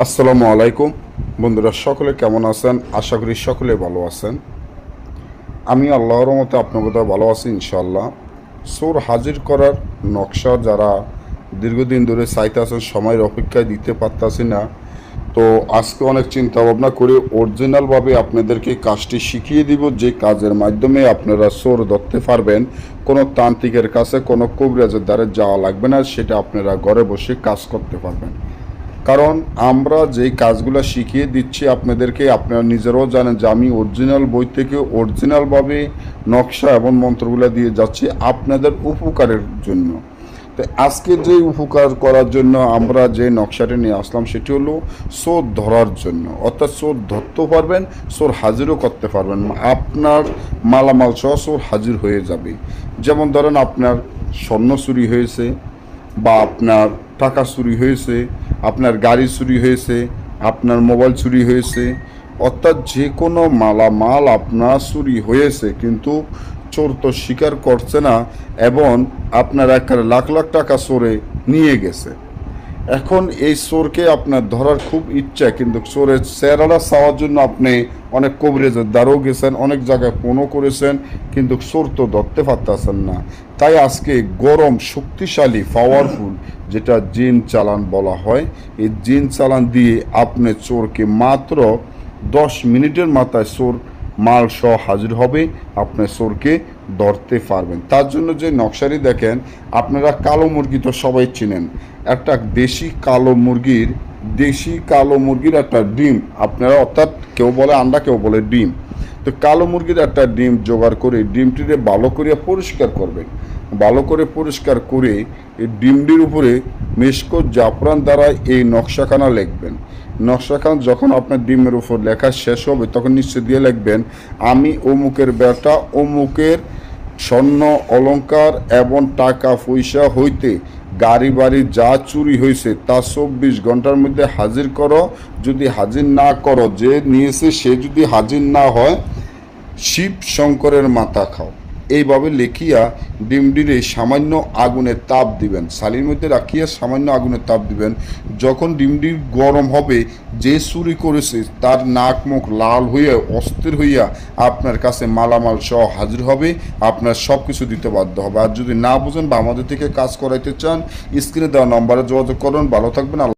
আসসালামু আলাইকুম। বন্ধুরা, সকলে কেমন আছেন? আশা করি সকলে ভালো আছেন। আমি আল্লাহর মতে আপনার কোথাও ভালো আছি ইনশাল্লাহ সোর হাজির করার নকশা যারা দীর্ঘদিন ধরে চাইতে আছেন, সময়ের অপেক্ষায় দিতে পারতাছি না, তো আজকে অনেক চিন্তা ভাবনা করে অরিজিনালভাবে আপনাদেরকে কাজটি শিখিয়ে দিব, যে কাজের মাধ্যমে আপনারা সোর ধরতে পারবেন। কোনো তান্ত্রিকের কাছে, কোনো কবিরাজের দ্বারা যাওয়া লাগবে না, সেটা আপনারা ঘরে বসে কাজ করতে পারবেন। কারণ আমরা যেই কাজগুলো শিখিয়ে দিচ্ছি আপনাদেরকে, আপনারা নিজেরাও জানেন যে আমি অরিজিনাল বই থেকে অরিজিনালভাবে নকশা এবং মন্ত্রগুলো দিয়ে যাচ্ছি আপনাদের উপকারের জন্য। তো আজকে যে উপকার করার জন্য আমরা যে নকশাটি নিয়ে আসলাম সেটি হলো সোর ধরার জন্য। অর্থাৎ সোর ধরতেও পারবেন, সোর হাজিরও করতে পারবেন। আপনার মালামাল সহ সোর হাজির হয়ে যাবে। যেমন ধরেন আপনার স্বর্ণ চুরি হয়েছে বা আপনার টাকা চুরি হয়েছে আপনার গাড়ি চুরি হয়েছে, আপনার মোবাইল চুরি হয়েছে, অর্থাৎ যে কোনো মালামাল আপনার চুরি হয়েছে, কিন্তু চোর তো স্বীকার করছে না এবং আপনার একটা লাখ লাখ টাকা চোরে নিয়ে গেছে। এখন এই চোরকে আপনার ধরার খুব ইচ্ছা, কিন্তু চোরের চেহারাটা চাওয়ার জন্য আপনি অনেক কবরেজের দ্বারও গেছেন, অনেক জায়গায় ফোনও করেছেন, কিন্তু চোর তো ধরতে পারতেছেন না। তাই আজকে গরম, শক্তিশালী পাওয়ারফুল যেটা জিন চালান বলা হয়, এই জিন চালান দিয়ে আপনি চোরকে মাত্র দশ মিনিটের মাথায় চোর মাল সহ হাজির হবে, আপনি চোরকে ধরতে পারবেন। তার জন্য যে নকশারি দেখেন, আপনারা কালো মুরগি তো সবাই চিনেন। একটা দেশি কালো মুরগির, দেশি কালো মুরগির একটা ডিম, আপনারা অর্থাৎ কেউ বলে আন্ডা, কেউ বলে ডিম। তো কালো মুরগির একটা ডিম জোগাড় করে ডিমটিরে ভালো করে পরিষ্কার করবেন। ভালো করে পরিষ্কার করে এই ডিমটির উপরে মেশকো জাফরান দ্বারা এই নকশাখানা লিখবেন। নকশাখানা যখন আপনার ডিমের উপর লেখা শেষ হবে, তখন নিশ্চয় দিয়ে লিখবেন, আমি অমুকের বেটা, অমুকের স্বর্ণ অলঙ্কার এবং টাকা পয়সা হইতে গাড়ি বাড়ি যা চুরি হয়েছে তা চব্বিশ ঘণ্টার মধ্যে হাজির করো। যদি হাজির না করো, যে নিয়েছে সে যদি হাজির না হয় শিব শঙ্করের মাথা খাও। এইভাবে লেখিয়া ডিমডিরে সামান্য আগুনের তাপ দিবেন। শালির মধ্যে রাখিয়া সামান্য আগুনের তাপ দিবেন। যখন ডিমডি গরম হবে, যে চুরি করেছে, তার নাক মুখ লাল হইয়া, অস্থির হইয়া আপনার কাছে মালামাল সহ হাজির হবে, আপনার সব কিছু দিতে বাধ্য হবে। আর যদি না বুঝেন বা আমাদের থেকে কাজ করাইতে চান স্ক্রিনে দেওয়া নম্বরে যোগাযোগ করুন। ভালো থাকবেন।